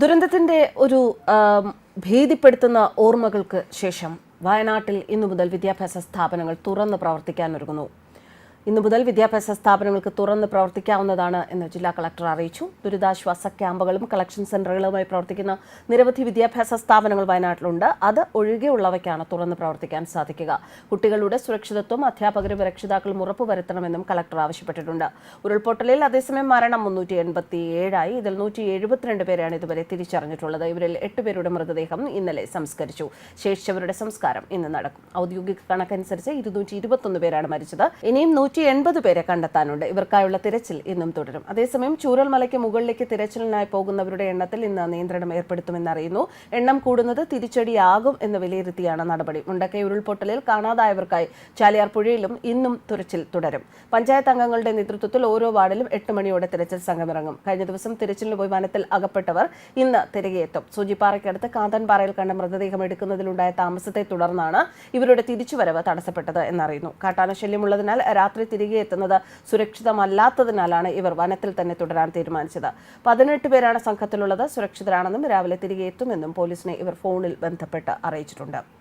ദുരന്തത്തിന്റെ ഒരു ഭീതിപ്പെടുത്തുന്ന ഓർമ്മകൾക്ക് ശേഷം വയനാട്ടിൽ ഇന്നു മുതൽ വിദ്യാഭ്യാസ സ്ഥാപനങ്ങൾ തുറന്ന് പ്രവർത്തിക്കാനൊരുങ്ങുന്നു ഇന്നു മുതൽ വിദ്യാഭ്യാസ സ്ഥാപനങ്ങൾക്ക് തുറന്ന് പ്രവർത്തിക്കാവുന്നതാണ് എന്ന് ജില്ലാ കളക്ടർ അറിയിച്ചു. ദുരിതാശ്വാസ ക്യാമ്പുകളും കളക്ഷൻ സെന്ററുകളുമായി പ്രവർത്തിക്കുന്ന നിരവധി വിദ്യാഭ്യാസ സ്ഥാപനങ്ങൾ വയനാട്ടിലുണ്ട്. അത് ഒഴികെയുള്ളവയ്ക്കാണ് തുറന്ന് പ്രവർത്തിക്കാൻ സാധിക്കുക. കുട്ടികളുടെ സുരക്ഷിതത്വം അധ്യാപകരും രക്ഷിതാക്കളും ഉറപ്പുവരുത്തണമെന്നും കളക്ടർ ആവശ്യപ്പെട്ടിട്ടുണ്ട്. ഉരുൾപൊട്ടലിൽ അതേസമയം മരണം മുന്നൂറ്റി എൺപത്തി ഏഴായി ഇതിൽ നൂറ്റി എഴുപത്തിരണ്ട് പേരെയാണ് ഇതുവരെ തിരിച്ചറിഞ്ഞിട്ടുള്ളത്. ഇവരിൽ എട്ട് പേരുടെ മൃതദേഹം ഇന്നലെ സംസ്കരിച്ചു. ശേഷിച്ചവരുടെ സംസ്കാരം ഇന്ന് നടക്കും. ഔദ്യോഗിക കണക്കനുസരിച്ച് ഇരുന്നൂറ്റി ഇരുപത്തൊന്ന് പേരാണ് മരിച്ചത്. ഇനിയും നൂറ്റി എൺപത് പേരെ കണ്ടെത്താനുണ്ട്. ഇവർക്കായുള്ള തിരച്ചിൽ ഇന്നും തുടരും. അതേസമയം ചൂരൽമലയ്ക്ക് മുകളിലേക്ക് തിരച്ചിലിനായി പോകുന്നവരുടെ എണ്ണത്തിൽ ഇന്ന് നിയന്ത്രണം ഏർപ്പെടുത്തുമെന്ന് അറിയുന്നു. എണ്ണം കൂടുന്നത് തിരിച്ചടിയാകും എന്ന് വിലയിരുത്തിയാണ് നടപടി. മുണ്ടക്കൈ ഉരുൾപൊട്ടലിൽ കാണാതായവർക്കായി ചാലിയാർ പുഴയിലും ഇന്നും തിരച്ചിൽ തുടരും. പഞ്ചായത്ത് അംഗങ്ങളുടെ നേതൃത്വത്തിൽ ഓരോ വാർഡിലും എട്ട് മണിയോടെ തിരച്ചിൽ സംഘമിറങ്ങും. കഴിഞ്ഞ ദിവസം തിരച്ചിലിന് പോയി വനത്തിൽ അകപ്പെട്ടവർ ഇന്ന് തിരികെ എത്തും. സൂചിപ്പാറയ്ക്കടുത്ത് കാന്തൻപാറയിൽ കണ്ട മൃതദേഹം എടുക്കുന്നതിലുണ്ടായ താമസത്തെ തുടർന്നാണ് ഇവരുടെ തിരിച്ചുവരവ് തടസ്സപ്പെട്ടത് എന്നറിയുന്നു. കാട്ടാന ശല്യമുള്ളതിനാൽ രാത്രി തിരികെ എത്തുന്നത് സുരക്ഷിതമല്ലാത്തതിനാലാണ് ഇവർ വനത്തിൽ തന്നെ തുടരാൻ തീരുമാനിച്ചത്. പതിനെട്ട് പേരാണ് സംഘത്തിലുള്ളത്. സുരക്ഷിതരാണെന്നും രാവിലെ തിരികെ എത്തുമെന്നും പോലീസിനെ ഇവർ ഫോണിൽ ബന്ധപ്പെട്ട് അറിയിച്ചിട്ടുണ്ട്.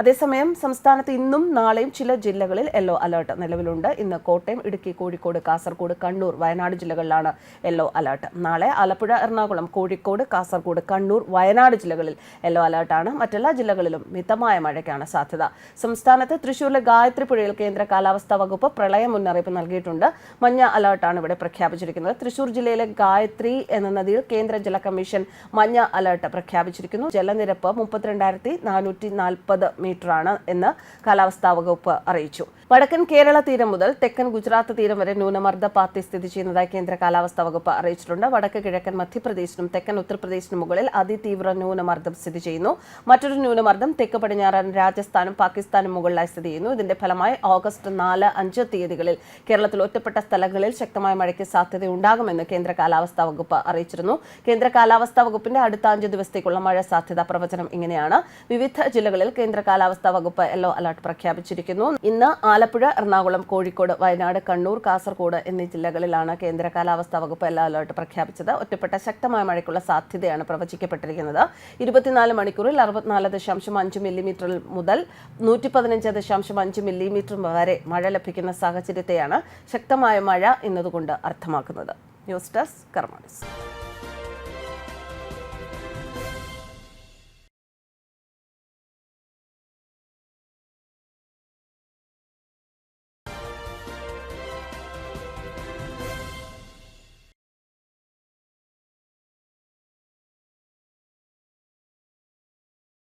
അതേസമയം സംസ്ഥാനത്ത് ഇന്നും നാളെയും ചില ജില്ലകളിൽ യെല്ലോ അലർട്ട് നിലവിലുണ്ട്. ഇന്ന് കോട്ടയം ഇടുക്കി കോഴിക്കോട് കാസർഗോഡ് കണ്ണൂർ വയനാട് ജില്ലകളിലാണ് യെല്ലോ അലർട്ട്. നാളെ ആലപ്പുഴ എറണാകുളം കോഴിക്കോട് കാസർഗോഡ് കണ്ണൂർ വയനാട് ജില്ലകളിൽ യെല്ലോ അലർട്ടാണ്. മറ്റെല്ലാ ജില്ലകളിലും മിതമായ മഴയ്ക്കാണ് സാധ്യത. സംസ്ഥാനത്ത് തൃശൂരിലെ ഗായത്രി പുഴയിൽ കേന്ദ്ര കാലാവസ്ഥാ വകുപ്പ് പ്രളയ മുന്നറിയിപ്പ് നൽകിയിട്ടുണ്ട്. മഞ്ഞ അലർട്ടാണ് ഇവിടെ പ്രഖ്യാപിച്ചിരിക്കുന്നത്. തൃശൂർ ജില്ലയിലെ ഗായത്രി എന്ന നദിയിൽ കേന്ദ്ര ജല കമ്മീഷൻ മഞ്ഞ അലർട്ട് പ്രഖ്യാപിച്ചിരിക്കുന്നു. ജലനിരപ്പ് മുപ്പത്തിരണ്ടായിരത്തി നാനൂറ്റി നാൽപ്പത് മീറ്ററാണ് എന്ന് കാലാവസ്ഥാ വകുപ്പ് അറിയിച്ചു. വടക്കൻ കേരള തീരം മുതൽ തെക്കൻ ഗുജറാത്ത് തീരം വരെ ന്യൂനമർദ്ദ പാത്തി സ്ഥിതി ചെയ്യുന്നതായി കേന്ദ്ര കാലാവസ്ഥാ വകുപ്പ് അറിയിച്ചിട്ടുണ്ട്. വടക്ക് കിഴക്കൻ മധ്യപ്രദേശിനും തെക്കൻ ഉത്തർപ്രദേശിനും മുകളിൽ അതിതീവ്ര ന്യൂനമർദ്ദം സ്ഥിതി ചെയ്യുന്നു. മറ്റൊരു ന്യൂനമർദ്ദം തെക്ക് പടിഞ്ഞാറൻ രാജസ്ഥാനും പാകിസ്ഥാനും മുകളിലായി സ്ഥിതി ചെയ്യുന്നു. ഇതിന്റെ ഫലമായി ഓഗസ്റ്റ് നാല് അഞ്ച് തീയതികളിൽ കേരളത്തിൽ ഒറ്റപ്പെട്ട സ്ഥലങ്ങളിൽ ശക്തമായ മഴയ്ക്ക് സാധ്യതയുണ്ടാകുമെന്ന് കേന്ദ്ര കാലാവസ്ഥാ വകുപ്പ് അറിയിച്ചിരുന്നു. കേന്ദ്ര കാലാവസ്ഥാ വകുപ്പിന്റെ അടുത്ത അഞ്ച് ദിവസത്തേക്കുള്ള മഴ സാധ്യതാ പ്രവചനം ഇങ്ങനെയാണ്. വിവിധ ജില്ലകളിൽ കേന്ദ്ര കാലാവസ്ഥാ വകുപ്പ് യെല്ലോ അലർട്ട് പ്രഖ്യാപിച്ചിരിക്കുന്നു. ഇന്ന് ആലപ്പുഴ എറണാകുളം കോഴിക്കോട് വയനാട് കണ്ണൂർ കാസർഗോഡ് എന്നീ ജില്ലകളിലാണ് കേന്ദ്ര കാലാവസ്ഥാ വകുപ്പ് യെല്ലോ അലർട്ട് പ്രഖ്യാപിച്ചത്. ഒറ്റപ്പെട്ട ശക്തമായ മഴയ്ക്കുള്ള സാധ്യതയാണ് പ്രവചിക്കപ്പെട്ടിരിക്കുന്നത്. ഇരുപത്തിനാല് മണിക്കൂറിൽ അറുപത്തിനാല് ദശാംശം അഞ്ച് മില്ലിമീറ്ററിൽ മുതൽ നൂറ്റി പതിനഞ്ച് ദശാംശം അഞ്ച് മില്ലിമീറ്റർ വരെ മഴ ലഭിക്കുന്ന സാഹചര്യത്തെയാണ് ശക്തമായ മഴ എന്നതുകൊണ്ട് അർത്ഥമാക്കുന്നത്. News desk കർമാനസ്